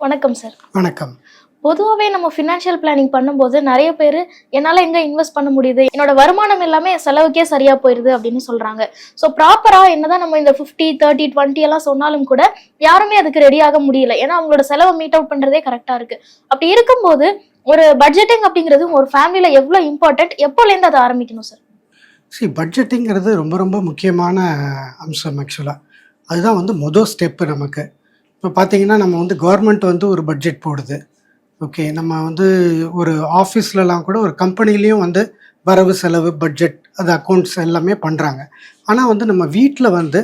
வணக்கம் சார் வணக்கம். பொதுவாகவே நம்ம ஃபினான்ஷியல் பிளானிங் பண்ணும்போது நிறைய பேர் என்னால் எங்கே இன்வெஸ்ட் பண்ண முடியுது? என்னோட வருமானம் எல்லாமே செலவுக்கே சரியாக போயிடுது அப்படின்னு சொல்கிறாங்க ஸோ ப்ராப்பராக என்னதான் நம்ம இந்த ஃபிஃப்டி தேர்ட்டி டுவெண்ட்டி எல்லாம் சொன்னாலும் கூட யாருமே அதுக்கு ரெடியாக முடியல. ஏன்னா அவங்களோட செலவை மீட் அவுட் பண்ணுறதே கரெக்டாக இருக்குது அப்படி இருக்கும்போது ஒரு பட்ஜெட்டிங் அப்படிங்கிறது ஒரு ஃபேமிலியில் எவ்வளோ இம்பார்ட்டன்ட் எப்போலேருந்து அதை ஆரம்பிக்கணும் சார் சரி பட்ஜெட்டிங்கிறது ரொம்ப ரொம்ப முக்கியமான அம்சம் ஆக்சுவலாக அதுதான் வந்து மொதல் ஸ்டெப்பு நமக்கு. இப்போ பார்த்தீங்கன்னா நம்ம வந்து கவர்மெண்ட் வந்து ஒரு பட்ஜெட் போடுது. ஓகே நம்ம வந்து ஒரு ஆஃபீஸ்லலாம் கூட ஒரு கம்பெனிலையும் வந்து வரவு செலவு பட்ஜெட் அது அக்கௌண்ட்ஸ் எல்லாமே பண்ணுறாங்க ஆனால் வந்து நம்ம வீட்டில் வந்து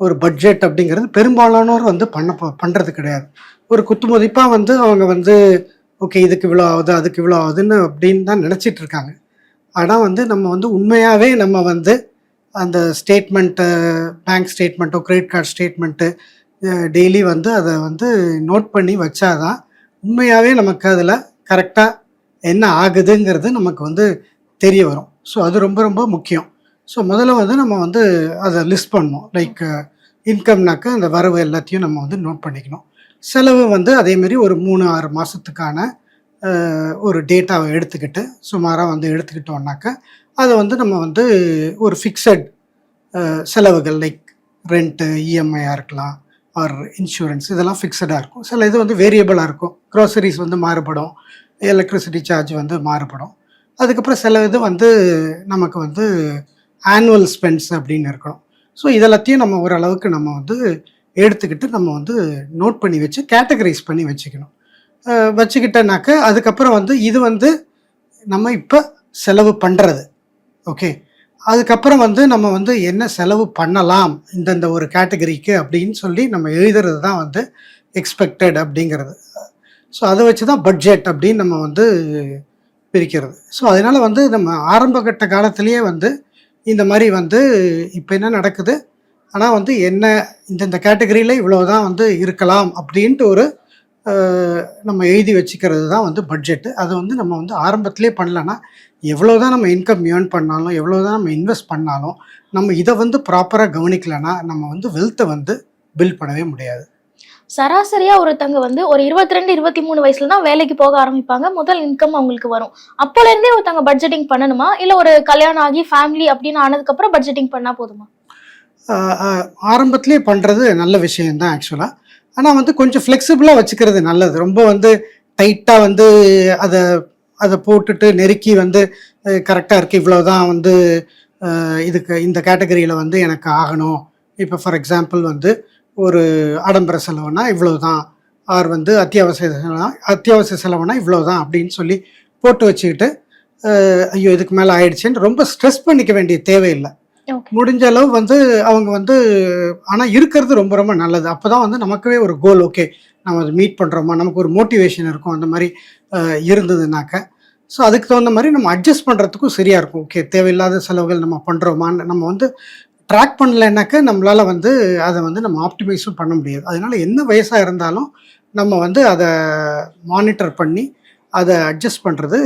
ஒரு பட்ஜெட் அப்படிங்கிறது பெரும்பாலானோர் வந்து பண்ண பண்ணுறது கிடையாது. ஒரு குத்துமதிப்பாக வந்து அவங்க வந்து ஓகே இதுக்கு இவ்வளோ ஆகுது அதுக்கு இவ்வளோ ஆகுதுன்னு அப்படின்னு தான் நினச்சிட்டு இருக்காங்க. ஆனால் வந்து நம்ம வந்து உண்மையாகவே நம்ம வந்து அந்த ஸ்டேட்மெண்ட்டு பேங்க் ஸ்டேட்மெண்ட்டோ கிரெடிட் கார்டு ஸ்டேட்மெண்ட்டு டெய்லி வந்து அதை வந்து நோட் பண்ணி வச்சாதான் உண்மையாகவே நமக்கு அதில் கரெக்டாக என்ன ஆகுதுங்கிறது நமக்கு வந்து தெரிய வரும். ஸோ அது ரொம்ப ரொம்ப முக்கியம். ஸோ முதல்ல வந்து நம்ம வந்து அதை லிஸ்ட் பண்ணணும். லைக் இன்கம்னாக்க அந்த வரவு எல்லாத்தையும் நம்ம வந்து நோட் பண்ணிக்கணும். செலவு வந்து அதேமாரி ஒரு மூணு ஆறு மாதத்துக்கான ஒரு டேட்டாவை எடுத்துக்கிட்டு சுமாராக வந்து எடுத்துக்கிட்டோம்னாக்க அதை வந்து நம்ம வந்து ஒரு ஃபிக்ஸட் செலவுகள் லைக் ரெண்ட்டு இஎம்ஐயாக இருக்கலாம். ஆர் இன்சூரன்ஸ் இதெல்லாம் ஃபிக்ஸடாக இருக்கும். சில இது வந்து வேரியபிளாக இருக்கும். க்ரோசரிஸ் வந்து மாறுபடும். எலக்ட்ரிசிட்டி சார்ஜ் வந்து மாறுபடும். அதுக்கப்புறம் சில இது வந்து நமக்கு வந்து ஆனுவல் ஸ்பென்ஸ் அப்படின்னு இருக்கணும். ஸோ இதெல்லாத்தையும் நம்ம ஓரளவுக்கு நம்ம வந்து எடுத்துக்கிட்டு நம்ம வந்து நோட் பண்ணி வச்சு கேட்டகரைஸ் பண்ணி வச்சுக்கணும். அஹ் வச்சுக்கிட்டேனாக்க அதுக்கப்புறம் வந்து இது வந்து நம்ம இப்போ செலவு பண்ணுறது ஓகே அதுக்கப்புறம் வந்து நம்ம வந்து என்ன செலவு பண்ணலாம் இந்தந்த ஒரு கேட்டகரிக்கு அப்படின்னு சொல்லி நம்ம எழுதுறது தான் வந்து எக்ஸ்பெக்டட் அப்படிங்கிறது. ஸோ அதை வச்சு தான் பட்ஜெட் அப்படின்னு நம்ம வந்து பிரிக்கிறது. ஸோ அதனால் வந்து நம்ம ஆரம்பகட்ட காலத்திலேயே வந்து இந்த மாதிரி வந்து இப்போ என்ன நடக்குது? ஆனால் வந்து என்ன இந்தந்த கேட்டகரியில் இவ்வளோ தான் வந்து இருக்கலாம் அப்படின்ட்டு ஒரு நம்ம எழுதி வச்சுக்கிறது தான் வந்து பட்ஜெட்டு அதை வந்து நம்ம வந்து ஆரம்பத்திலே பண்ணலன்னா எவ்வளோ தான் நம்ம இன்கம் ஏர்ன் பண்ணாலும் எவ்வளோ தான் நம்ம இன்வெஸ்ட் பண்ணாலும் நம்ம இதை வந்து ப்ராப்பராக கவனிக்கலைன்னா நம்ம வந்து வெல்த்தை வந்து பில்ட் பண்ணவே முடியாது. சராசரியா ஒருத்தங்க வந்து ஒரு இருபத்தி ரெண்டு இருபத்தி மூணு வயசுல தான் வேலைக்கு போக ஆரம்பிப்பாங்க. முதல் இன்கம் அவங்களுக்கு வரும். அப்போல இருந்தே ஒருத்தங்க பட்ஜெட்டிங் பண்ணணுமா? இல்ல ஒரு கல்யாணம் ஆகி ஃபேமிலி அப்படின்னு ஆனதுக்கு அப்புறம் பட்ஜெட்டிங் பண்ணா போதுமா? ஆஹ் ஆஹ் ஆரம்பத்திலே பண்ணுறது நல்ல விஷயம்தான் ஆக்சுவலாக ஆனால் வந்து கொஞ்சம் ஃப்ளெக்சிபிளாக வச்சுக்கிறது நல்லது. ரொம்ப வந்து டைட்டாக வந்து அதை அதை போட்டுட்டு நெருக்கி வந்து கரெக்டாக இருக்குது இவ்வளோ தான் வந்து இதுக்கு இந்த கேட்டகரியில் வந்து எனக்கு ஆகணும். இப்போ ஃபார் எக்ஸாம்பிள் வந்து ஒரு ஆடம்பர செலவுனா இவ்வளோ தான் ஆர் வந்து அத்தியாவசிய செலவுனா அத்தியாவசிய செலவுனா இவ்வளோ தான் அப்படின்னு சொல்லி போட்டு வச்சுக்கிட்டு ஐயோ இதுக்கு மேலே ஆயிடுச்சுன்னு ரொம்ப ஸ்ட்ரெஸ் பண்ணிக்க வேண்டிய தேவையில்லை. முடிஞ்ச அளவு வந்து அவங்க வந்து ஆனால் இருக்கிறது ரொம்ப ரொம்ப நல்லது. அப்போ தான் வந்து நமக்குவே ஒரு கோல் ஓகே நம்ம அதை மீட் பண்ணுறோமா நமக்கு ஒரு மோட்டிவேஷன் இருக்கும். அந்த மாதிரி இருந்ததுனாக்க. ஸோ அதுக்கு தகுந்த மாதிரி நம்ம அட்ஜஸ்ட் பண்ணுறதுக்கும் சரியாக இருக்கும். ஓகே தேவையில்லாத செலவுகள் நம்ம பண்ணுறோமான்னு நம்ம வந்து ட்ராக் பண்ணலைன்னாக்க நம்மளால் வந்து அதை வந்து நம்ம ஆப்டிமைஸும் பண்ண முடியாது. அதனால என்ன வயசாக இருந்தாலும் நம்ம வந்து அதை மானிட்டர் பண்ணி அதை அட்ஜஸ்ட் பண்ணுறது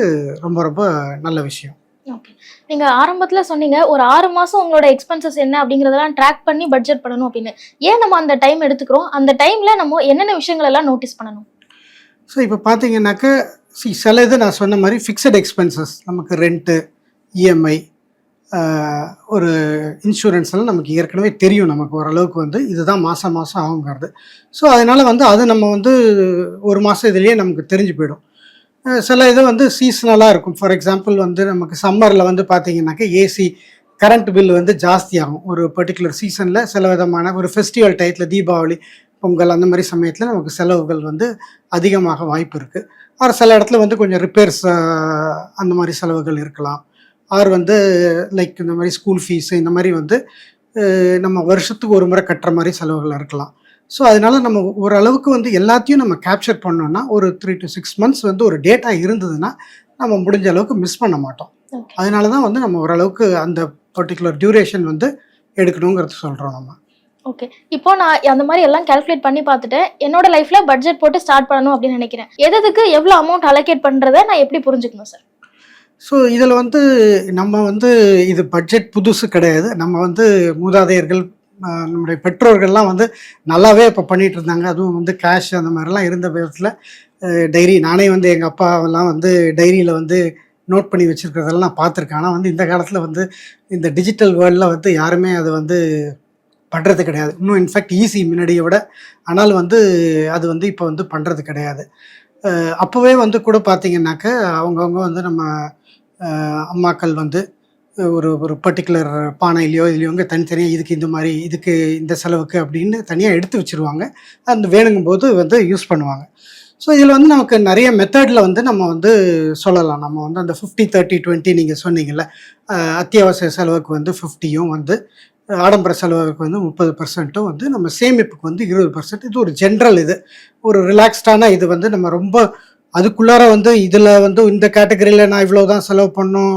ரொம்ப ரொம்ப நல்ல விஷயம். ஓகே நீங்கள் ஆரம்பத்தில் சொன்னீங்க ஒரு ஆறு மாதம் உங்களோட எக்ஸ்பென்சஸ் என்ன அப்படிங்கிறதெல்லாம் ட்ராக் பண்ணி பட்ஜெட் பண்ணணும் அப்படின்னு. ஏன் நம்ம அந்த டைம் எடுத்துக்கிறோம்? அந்த டைமில் நம்ம என்னென்ன விஷயங்கள் எல்லாம் நோட்டீஸ் பண்ணணும்? ஸோ இப்போ பார்த்தீங்கன்னாக்க சி சில இது நான் சொன்ன மாதிரி ஃபிக்ஸட் எக்ஸ்பென்சஸ் நமக்கு ரெண்ட்டு இஎம்ஐ ஒரு இன்சூரன்ஸ் எல்லாம் நமக்கு ஏற்கனவே தெரியும். நமக்கு ஓரளவுக்கு வந்து இதுதான் மாதம் மாதம் ஆகுங்கிறது ஸோ அதனால் வந்து அது நம்ம வந்து ஒரு மாதம் இதுலேயே நமக்கு தெரிஞ்சு போயிடும். சில இது வந்து சீசனலாக இருக்கும். ஃபார் எக்ஸாம்பிள் வந்து நமக்கு சம்மரில் வந்து பார்த்தீங்கன்னாக்க ஏசி கரண்ட் பில் வந்து ஜாஸ்தியாகும். ஒரு பர்டிகுலர் சீசனில் சில விதமான ஒரு ஃபெஸ்டிவல் டயத்தில் தீபாவளி பொங்கல் அந்த மாதிரி சமயத்தில் நமக்கு செலவுகள் வந்து அதிகமாக வாய்ப்பு இருக்குது ஆர் சில இடத்துல வந்து கொஞ்சம் ரிப்பேர்ஸ் அந்த மாதிரி செலவுகள் இருக்கலாம். ஆர் வந்து லைக் இந்த மாதிரி ஸ்கூல் ஃபீஸு இந்த மாதிரி வந்து நம்ம வருஷத்துக்கு ஒரு முறை கட்டுற மாதிரி செலவுகள் இருக்கலாம். ஸோ அதனால நம்ம ஓரளவுக்கு வந்து எல்லாத்தையும் நம்ம கேப்சர் பண்ணோம்னா ஒரு த்ரீ டு சிக்ஸ் மந்த்ஸ் வந்து ஒரு டேட்டா இருந்ததுன்னா நம்ம முடிஞ்ச அளவுக்கு மிஸ் பண்ண மாட்டோம். அதனால தான் வந்து நம்ம ஓரளவுக்கு அந்த பர்டிகுலர் டியூரேஷன் வந்து எடுக்கணுங்கிறது சொல்கிறோம் நம்ம. ஓகே இப்போ நான் அந்த மாதிரி எல்லாம் கால்குலேட் பண்ணி பார்த்துட்டேன் என்னோட லைஃப்ல பட்ஜெட் போட்டு ஸ்டார்ட் பண்ணணும் அப்படின்னு நினைக்கிறேன். எதுக்கு எவ்வளவு அமௌண்ட் அலோகேட் பண்றதை நான் எப்படி புரிஞ்சுக்கணும் சார் ஸோ இதில் வந்து நம்ம வந்து இது பட்ஜெட் புதுசு கிடையாது. நம்ம வந்து மூதாதையர்கள் நம்முடைய பெற்றோர்கள்லாம் வந்து நல்லாவே இப்போ பண்ணிகிட்டு இருந்தாங்க அதுவும் வந்து கேஷ் அந்த மாதிரிலாம் இருந்த விதத்தில் டைரி நானே வந்து எங்கள் அப்பாவெல்லாம் வந்து டைரியில் வந்து நோட் பண்ணி வச்சுருக்கிறதெல்லாம் நான் பார்த்துருக்கேன். ஆனால் வந்து இந்த காலத்தில் வந்து இந்த டிஜிட்டல் வேர்ல்டில் வந்து யாருமே அது வந்து பண்ணுறது கிடையாது. இன்னும் இன்ஃபேக்ட் ஈஸி முன்னாடியை விட ஆனால் வந்து அது வந்து இப்போ வந்து பண்ணுறது கிடையாது. அப்போவே வந்து கூட பார்த்தீங்கன்னாக்க அவங்கவுங்க வந்து நம்ம அம்மாக்கள் வந்து ஒரு ஒரு பர்டிகுலர் பானையிலையோ இதுலையோ இங்கே தனித்தனியாக இதுக்கு இந்த மாதிரி இதுக்கு இந்த செலவுக்கு அப்படின்னு தனியாக எடுத்து வச்சுருவாங்க. அந்த வேணுங்கும் போது வந்து யூஸ் பண்ணுவாங்க. ஸோ இதில் வந்து நமக்கு நிறைய மெத்தடில் வந்து நம்ம வந்து சொல்லலாம். நம்ம வந்து அந்த ஃபிஃப்டி தேர்ட்டி டுவெண்ட்டி நீங்கள் சொன்னீங்கல்ல அத்தியாவசிய செலவுக்கு வந்து ஃபிஃப்டியும் வந்து ஆடம்பர செலவுக்கு வந்து முப்பது பர்சன்ட்டும் வந்து நம்ம சேமிப்புக்கு வந்து இருபது பர்சன்ட் இது ஒரு ஜென்ரல் இது. ஒரு ரிலாக்ஸ்டான இது வந்து நம்ம ரொம்ப அதுக்குள்ளார வந்து இதில் வந்து இந்த கேட்டகரியில் நான் இவ்வளோ தான் செலவு பண்ணோம்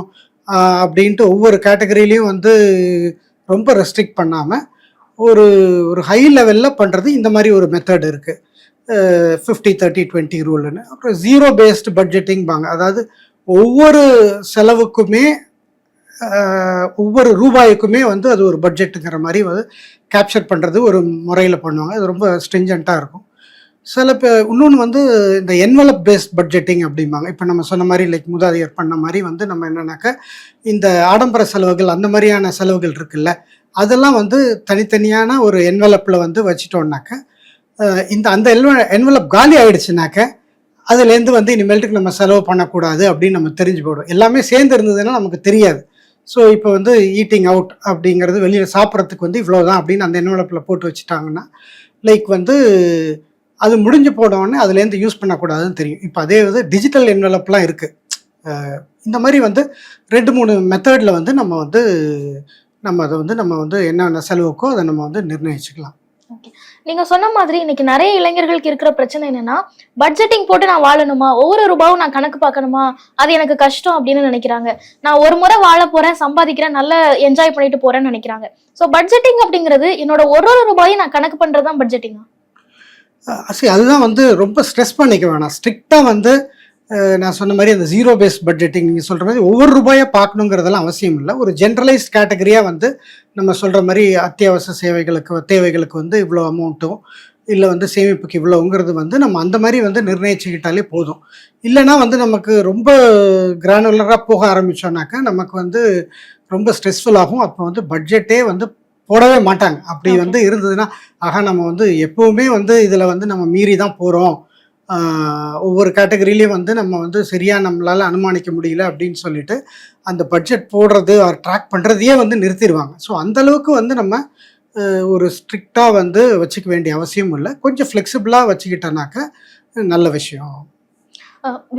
அப்படின்ட்டு ஒவ்வொரு கேட்டகரியிலையும் வந்து ரொம்ப ரெஸ்ட்ரிக்ட் பண்ணாமல் ஒரு ஒரு ஹை லெவலில் பண்ணுறது இந்த மாதிரி ஒரு மெத்தட் இருக்குது ஃபிஃப்டி தேர்ட்டி டுவெண்ட்டி ரூல்னு அப்புறம் ஜீரோ பேஸ்டு பட்ஜெட்டிங்பாங்க அதாவது ஒவ்வொரு செலவுக்குமே ஒவ்வொரு ரூபாய்க்குமே வந்து அது ஒரு பட்ஜெட்டுங்கிற மாதிரி வந்து கேப்சர் பண்ணுறது ஒரு முறையில் பண்ணுவாங்க. அது ரொம்ப ஸ்ட்ரிஞ்சண்ட்டாக இருக்கும். சில பேர் இன்னொன்று வந்து இந்த என்வலப் பேஸ்ட் பட்ஜெட்டிங் அப்படிம்பாங்க. இப்போ நம்ம சொன்ன மாதிரி லைக் மூதாதையர் பண்ண மாதிரி வந்து நம்ம என்னன்னாக்கா இந்த ஆடம்பர செலவுகள் அந்த மாதிரியான செலவுகள் இருக்குல்ல அதெல்லாம் வந்து தனித்தனியான ஒரு என்வலப்பில் வந்து வச்சிட்டோம்னாக்க இந்த அந்த என்வலப் காலி ஆகிடுச்சுனாக்க அதுலேருந்து வந்து இனிமேல்ட்டுக்கு நம்ம செலவு பண்ணக்கூடாது அப்படின்னு நம்ம தெரிஞ்சு போயிடும். எல்லாமே சேர்ந்து இருந்ததுன்னா நமக்கு தெரியாது. ஸோ இப்போ வந்து ஈட்டிங் அவுட் அப்படிங்கிறது வெளியில் சாப்பிட்றதுக்கு வந்து இவ்வளோ தான் அப்படின்னு அந்த என்வலப்பில் போட்டு வச்சுட்டாங்கன்னா லைக் வந்து அது முடிஞ்சு போனோடனே அதுலேருந்து யூஸ் பண்ணக்கூடாதுன்னு தெரியும். இப்போ அதே வந்து டிஜிட்டல் என்வலப்லாம் இருக்குது இந்த மாதிரி வந்து ரெண்டு மூணு மெத்தடில் வந்து நம்ம வந்து நம்ம அதை வந்து நம்ம வந்து என்னென்ன செலவுக்கோ அதை நம்ம வந்து நிர்ணயிச்சுக்கலாம். நீங்க சொன்ன மாதிரி இன்னைக்கு நிறைய இளைஞர்களுக்கு இருக்கிற பிரச்சனை என்னன்னா பட்ஜெட்டிங் போட்டு நான் வாழணுமா? ஒவ்வொரு ரூபாவும் நான் கணக்கு பார்க்கணுமா? அது எனக்கு கஷ்டம் அப்படின்னு நினைக்கிறாங்க. நான் ஒரு முறை வாழ போறேன் சம்பாதிக்கிறேன் நல்லா என்ஜாய் பண்ணிட்டு போறேன்னு நினைக்கிறாங்க. சோ பட்ஜெட்டிங் அப்படிங்கிறது என்னோட ஒரு ஒரு ரூபாயும் நான் கணக்கு பண்றதுதான் பட்ஜெட்டிங்கா அஹ் சரி அதுதான் வந்து ரொம்ப ஸ்ட்ரெஸ் பண்ணிக்க வேணாம். ஸ்ட்ரிக்டாக வந்து நான் சொன்ன மாதிரி அந்த ஜீரோ பேஸ் பட்ஜெட்டிங் நீங்கள் சொல்கிற மாதிரி ஒவ்வொரு ரூபாயை பார்க்கணுங்கிறதெல்லாம் அவசியம் இல்லை. ஒரு ஜென்ரலைஸ்ட் கேட்டகரியாக வந்து நம்ம சொல்கிற மாதிரி அத்தியாவசிய சேவைகளுக்கு தேவைகளுக்கு வந்து இவ்வளோ அமௌண்ட்டும் இல்லை வந்து சேமிப்புக்கு இவ்வளோங்கிறது வந்து நம்ம அந்த மாதிரி வந்து நிர்ணயிச்சுக்கிட்டாலே போதும். இல்லைன்னா வந்து நமக்கு ரொம்ப கிரானுலராக போக ஆரம்பித்தோன்னாக்கா நமக்கு வந்து ரொம்ப ஸ்ட்ரெஸ்ஃபுல் ஆகும். அப்போ வந்து பட்ஜெட்டே வந்து போடவே மாட்டாங்க. அப்படி. வந்து இருந்ததுன்னா ஆக நம்ம வந்து எப்பவுமே வந்து இதில் வந்து நம்ம மீறி தான் போகிறோம் ஒவ்வொரு கேட்டகரியிலையும் வந்து நம்ம வந்து சரியாக நம்மளால் அனுமானிக்க முடியல அப்படின்னு சொல்லிட்டு அந்த பட்ஜெட் போடுறது ஆர் ட்ராக் பண்ணுறதையே வந்து நிறுத்திடுவாங்க. ஸோ அந்த அளவுக்கு வந்து நம்ம ஒரு ஸ்ட்ரிக்டாக வந்து வச்சுக்க வேண்டிய அவசியம் இல்லை. கொஞ்சம் ஃப்ளெக்சிபிளாக வச்சுக்கிட்டோன்னாக்க நல்ல விஷயம்.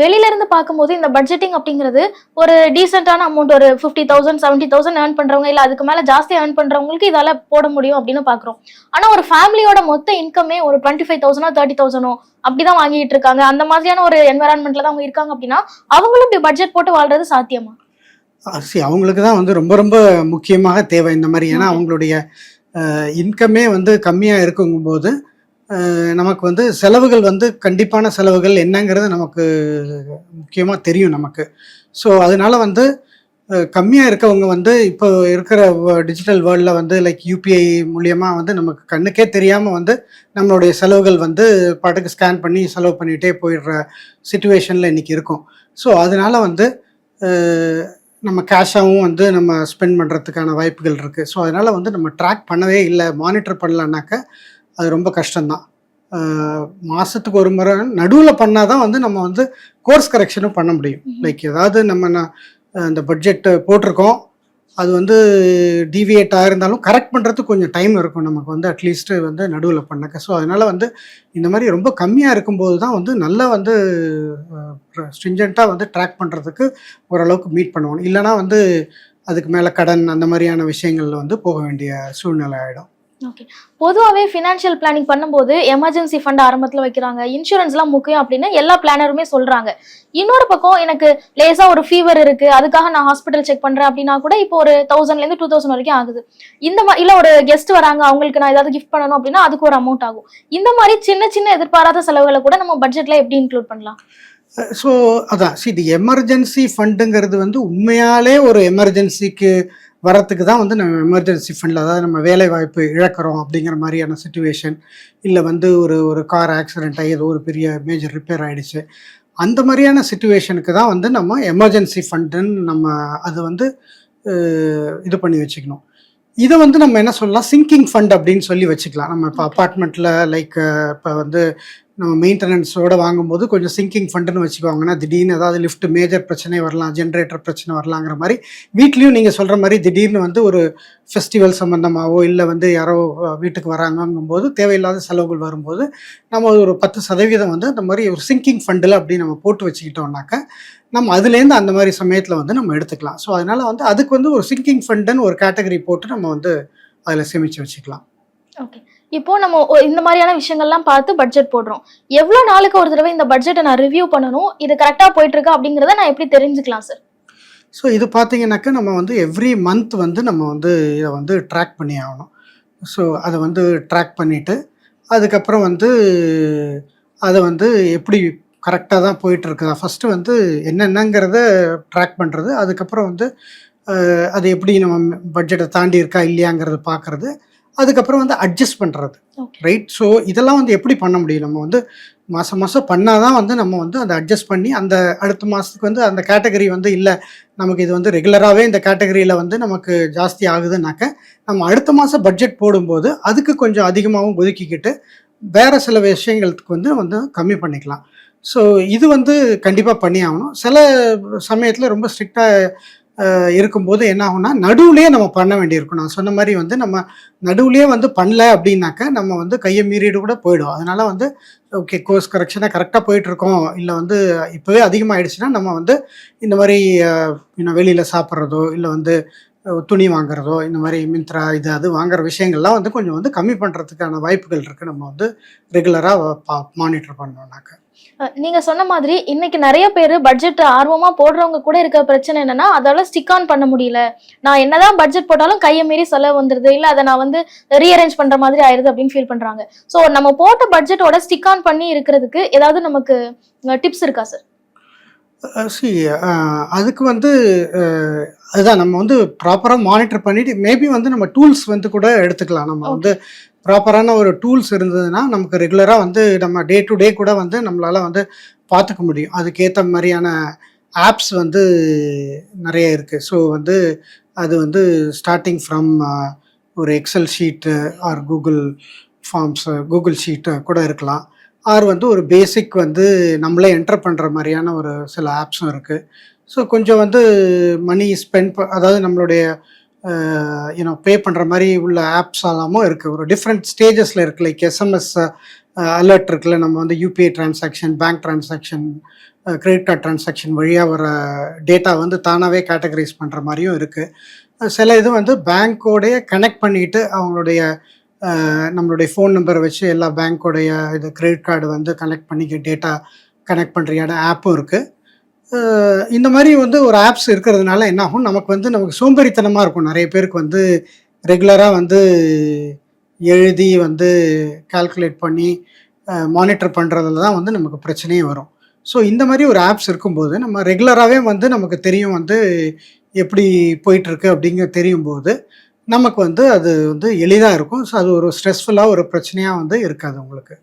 வெளியில இருந்து பார்க்கும்போது இந்த பட்ஜெட்டிங் அப்படிங்கிறது ஒரு டீசென்டான அமௌண்ட் ஒரு fifty thousand seventy thousand earn பண்றவங்க இல்ல அதுக்கு மேல ஜாஸ்தி ஏர்ன் பண்றவங்களுக்கு இதால போட முடியும் அப்படின்னு பாக்குறோம் ஆனா ஒரு ஃபேமிலியோட மொத்த இன்கமே ஒரு டுவெண்ட்டி ஃபைவ் தௌசண்டோ தேர்ட்டி தௌசண்டோ அப்படிதான் வாங்கிட்டு இருக்காங்க. அந்த மாதிரியான ஒரு என்வரான்மெண்ட்ல தான் அவங்க இருக்காங்க அப்படின்னா அவங்களும் இப்படி பட்ஜெட் போட்டு வாழ்றது சாத்தியமா? அவங்களுக்கு தான் வந்து ரொம்ப ரொம்ப முக்கியமாக தேவை இந்த மாதிரி. ஏன்னா. அவங்களுடைய இன்கமே வந்து கம்மியாக இருக்குங்கும்போது நமக்கு வந்து செலவுகள் வந்து கண்டிப்பான செலவுகள் என்னங்கிறது நமக்கு முக்கியமாக தெரியும் நமக்கு. ஸோ அதனால வந்து கம்மியாக இருக்கவங்க வந்து இப்போ இருக்கிற டிஜிட்டல் வேர்ல்டில் வந்து லைக் யூபிஐ மூலியமாக வந்து நமக்கு கண்ணுக்கே தெரியாமல் வந்து நம்மளுடைய செலவுகள் வந்து பாட்டுக்கு ஸ்கேன் பண்ணி செலவு பண்ணிகிட்டே போயிடுற சுச்சுவேஷனில் இன்றைக்கி இருக்கும். ஸோ அதனால வந்து நம்ம கேஷாகவும் வந்து நம்ம ஸ்பெண்ட் பண்ணுறதுக்கான வாய்ப்புகள் இருக்குது ஸோ அதனால் வந்து நம்ம ட்ராக் பண்ணவே இல்லை மானிட்டர் பண்ணலன்னாக்க அது ரொம்ப கஷ்டம்தான். அஹ், மாசத்துக்கு ஒரு முறை நடுவில் பண்ணால் தான் வந்து நம்ம வந்து கோர்ஸ் கரெக்ஷனும் பண்ண முடியும். லைக் ஏதாவது நம்ம அந்த பட்ஜெட் போட்டிருக்கோம். அது வந்து டிவியேட் ஆயிருந்தாலும் கரெக்ட் பண்ணுறதுக்கு கொஞ்சம் டைம் இருக்கும் நமக்கு வந்து அட்லீஸ்ட் வந்து நடுவில் பண்ணக்க. ஸோ அதனால் வந்து இந்த மாதிரி ரொம்ப கம்மியாக இருக்கும்போது தான் வந்து நல்லா வந்து ஸ்ட்ரிஞ்சண்ட்டாக வந்து ட்ராக் பண்ணுறதுக்கு ஓரளவுக்கு மீட் பண்ணுவோம். இல்லைனா வந்து அதுக்கு மேலே கடன் அந்த மாதிரியான விஷயங்கள்ல வந்து போக வேண்டிய சூழ்நிலை ஆகிடும் ஓகே பொதுவாகவே ஃபினான்ஷியல் பிளானிங் பண்ணும்போது எமர்ஜென்சி ஃபண்ட் ஆரம்பத்தில் வைக்கிறாங்க. இன்சூரன்ஸ்லாம் முக்கியம் அப்படின்னு எல்லா பிளானருமே சொல்கிறாங்க இன்னொரு பக்கம் எனக்கு லேசாக ஒரு ஃபீவர் இருக்குது அதுக்காக நான் ஹாஸ்பிட்டல் செக் பண்ணுறேன் அப்படின்னா கூட இப்போ ஒரு தௌசண்ட்லேருந்து டூ தௌசண்ட் வரைக்கும் ஆகுது. இந்த மாதிரி இல்லை ஒரு கெஸ்ட் வராங்க. அவங்களுக்கு நான் ஏதாவது கிஃப்ட் பண்ணணும் அப்படின்னா அதுக்கு ஒரு அமௌண்ட் ஆகும். இந்த மாதிரி சின்ன சின்ன எதிர்பாராத செலவுகளை கூட நம்ம பட்ஜெட்டில் எப்படி இன்க்ளூட் பண்ணலாம்? ஸோ அதான். சி இது எமர்ஜென்சி ஃபண்டுங்கிறது வந்து உண்மையாலே ஒரு எமர்ஜென்சிக்கு வரத்துக்கு தான் வந்து நம்ம எமர்ஜென்சி ஃபண்டில் அதாவது நம்ம வேலை வாய்ப்பு இழக்கிறோம் அப்படிங்கிற மாதிரியான சுச்சுவேஷன் இல்லை வந்து ஒரு ஒரு கார் ஆக்சிடென்ட் ஆகி ஏதோ ஒரு பெரிய மேஜர் ரிப்பேர் ஆகிடுச்சு அந்த மாதிரியான சுச்சுவேஷனுக்கு தான் வந்து நம்ம எமர்ஜென்சி ஃபண்டுன்னு நம்ம அது வந்து இது பண்ணி வச்சுக்கணும். இதை வந்து நம்ம என்ன சொல்லலாம்? சிங்கிங் ஃபண்ட் அப்படின்னு சொல்லி வச்சுக்கலாம். நம்ம இப்போ அப்பார்ட்மெண்ட்டில் லைக் இப்போ வந்து நம்ம மெயின்டெனன்ஸோட வாங்கும்போது கொஞ்சம் சிங்கிங் ஃபண்டுன்னு வச்சுக்கோங்கன்னா திடீர்னு ஏதாவது லிஃப்ட் மேஜர் பிரச்சனை வரலாம் ஜென்ரேட்டர் பிரச்சனை வரலாங்கிற மாதிரி. வீட்லேயும் நீங்கள் சொல்கிற மாதிரி திடீர்னு வந்து ஒரு ஃபெஸ்டிவல் சம்மந்தமாகவோ இல்லை வந்து யாரோ வீட்டுக்கு வராங்கங்கும்போது தேவையில்லாத செலவுகள் வரும்போது நம்ம ஒரு பத்து சதவீதம் வந்து அந்த மாதிரி ஒரு சிங்கிங் ஃபண்டில் அப்படி நம்ம போட்டு வச்சுக்கிட்டோம்னாக்க நம்ம அதுலேருந்து அந்த மாதிரி சமயத்தில் வந்து நம்ம எடுத்துக்கலாம். ஸோ அதனால வந்து அதுக்கு வந்து ஒரு சிங்கிங் ஃபண்டுன்னு ஒரு கேட்டகரி போட்டு நம்ம வந்து அதில் சேமித்து வச்சுக்கலாம். ஓகே. இப்போ நம்ம ஒ- இந்த மாதிரியான விஷயங்கள்லாம் பார்த்து பட்ஜெட் போடுறோம். எவ்வளோ நாளுக்கு ஒரு தடவை இந்த பட்ஜெட்டை நான் ரிவ்யூ பண்ணணும்? இது கரெக்டாக போயிட்டு இருக்கா அப்படிங்கிறத நான் எப்படி தெரிஞ்சுக்கலாம் சார் ஸோ இது பார்த்தீங்கன்னாக்கா நம்ம வந்து எவ்ரி மந்த் வந்து நம்ம வந்து இதை வந்து ட்ராக் பண்ணி ஆகணும். ஸோ அதை வந்து ட்ராக் பண்ணிவிட்டு அதுக்கப்புறம் வந்து அதை வந்து எப்படி கரெக்டாக தான் போயிட்டுருக்குதா ஃபஸ்ட்டு வந்து என்னென்னங்கிறத ட்ராக் பண்ணுறது அதுக்கப்புறம் வந்து அது எப்படி நம்ம பட்ஜெட்டை தாண்டி இருக்கா இல்லையாங்கிறத பார்க்குறது அதுக்கப்புறம் வந்து அட்ஜஸ்ட் பண்ணுறது. ரைட் ஸோ இதெல்லாம் வந்து எப்படி பண்ண முடியும்? நம்ம வந்து மாதம் மாதம் பண்ணால் தான் வந்து நம்ம வந்து அதை அட்ஜஸ்ட் பண்ணி அந்த அடுத்த மாதத்துக்கு வந்து அந்த கேட்டகரி வந்து இல்லை. நமக்கு இது வந்து ரெகுலராகவே இந்த கேட்டகரியில் வந்து நமக்கு ஜாஸ்தி ஆகுதுனாக்க நம்ம அடுத்த மாதம் பட்ஜெட் போடும்போது அதுக்கு கொஞ்சம் அதிகமாகவும் ஒதுக்கிக்கிட்டு வேறு சில விஷயங்களுக்கு வந்து வந்து கம்மி பண்ணிக்கலாம். ஸோ இது வந்து கண்டிப்பாக பண்ணி ஆகணும். சில சமயத்தில் ரொம்ப ஸ்ட்ரிக்டாக இருக்கும்போது என்ன ஆகும்னா நடுவுலேயே நம்ம பண்ண வேண்டியிருக்கும். நான் சொன்ன மாதிரி வந்து நம்ம நடுவுலேயே வந்து பண்ணல அப்படின்னாக்க நம்ம வந்து கையை மீறிடு கூட போயிடும். அதனால வந்து ஓகே கோர்ஸ் கரெக்ஷனாக கரெக்டாக போயிட்டுருக்கோம். இல்லை வந்து இப்போவே அதிகமாகிடுச்சுன்னா நம்ம வந்து இந்த மாதிரி இன்னும் வெளியில் சாப்பிட்றதோ இல்லை வந்து துணி வாங்குறதோ இந்த மாதிரி மின்த்ரா இது அது வாங்குற விஷயங்கள்லாம் வந்து கொஞ்சம் வந்து கம்மி பண்ணுறதுக்கான வாய்ப்புகள் இருக்குது நம்ம வந்து ரெகுலராக பா மானிட்டர் பண்ணோம்னாக்க. நீங்க சொன்ன மாதிரி இன்னைக்கு நிறைய பேர் பட்ஜெட் ஆர்வமா போடுறவங்க கூட இருக்க பிரச்சனை என்னன்னா அதால ஸ்டிக் ஆன் பண்ண முடியல. நான் என்னதான் பட்ஜெட் போட்டாலும் கையை மீறி செலவு வந்துருது. இல்ல அதை நான் வந்து ரீஅரேஞ்ச் பண்ற மாதிரி ஆயிருது அப்படின்னு ஃபீல் பண்றாங்க. சோ நம்ம போட்ட பட்ஜெட்டோட ஸ்டிக் ஆன் பண்ணி இருக்கிறதுக்கு ஏதாவது நமக்கு டிப்ஸ் இருக்கா சார் சி அதுக்கு வந்து அதுதான் நம்ம வந்து ப்ராப்பராக மானிட்டர் பண்ணிட்டு மேபி வந்து நம்ம டூல்ஸ் வந்து கூட எடுத்துக்கலாம். நம்ம வந்து ப்ராப்பரான ஒரு டூல்ஸ் இருந்ததுன்னா நமக்கு ரெகுலராக வந்து நம்ம டே டு டே கூட வந்து நம்மளால வந்து பார்த்துக்க முடியும். அதுக்கேற்ற மாதிரியான ஆப்ஸ் வந்து நிறைய இருக்குது ஸோ வந்து அது வந்து ஸ்டார்டிங் ஃப்ரம் ஒரு Excel sheet or Google Forms Google sheet கூட இருக்கலாம். ஆர் வந்து ஒரு பேசிக் வந்து நம்மளே என்டர் பண்ணுற மாதிரியான ஒரு சில ஆப்ஸும் இருக்குது ஸோ கொஞ்சம் வந்து மணி ஸ்பெண்ட் அதாவது நம்மளுடைய யூனோ பே பண்ணுற மாதிரி உள்ள ஆப்ஸ் எல்லாமும் இருக்குது ஒரு டிஃப்ரெண்ட் ஸ்டேஜஸில் இருக்குது லைக் எஸ்எம்எஸ் அலர்ட் இருக்குல்ல. நம்ம வந்து UPI transaction bank transaction credit card transaction வழியாக வர டேட்டா வந்து தானாகவே கேட்டகரைஸ் பண்ணுற மாதிரியும் இருக்குது சில இது வந்து பேங்க்கோடைய கனெக்ட் பண்ணிட்டு அவங்களுடைய நம்மளுடைய ஃபோன் நம்பரை வச்சு எல்லா பேங்க்கோடைய இது கிரெடிட் கார்டு வந்து கனெக்ட் பண்ணிக்க டேட்டா கனெக்ட் பண்ணுற இடம் ஆப்பும் இருக்குது இந்த மாதிரி வந்து ஒரு ஆப்ஸ் இருக்கிறதுனால என்ன ஆகும்? நமக்கு வந்து நமக்கு சோம்பேறித்தனமாக இருக்கும். நிறைய பேருக்கு வந்து ரெகுலராக வந்து எழுதி வந்து கால்குலேட் பண்ணி மானிட்டர் பண்ணுறதுல தான் வந்து நமக்கு பிரச்சனையே வரும். ஸோ இந்த மாதிரி ஒரு ஆப்ஸ் இருக்கும்போது நம்ம ரெகுலராகவே வந்து நமக்கு தெரியும் வந்து எப்படி போயிட்டுருக்கு அப்படிங்க தெரியும் போது நமக்கு வந்து அது வந்து எளிதாக இருக்கும். ஸோ அது ஒரு ஸ்ட்ரெஸ்ஃபுல்லாக ஒரு பிரச்சனையாக வந்து இருக்காது உங்களுக்கு.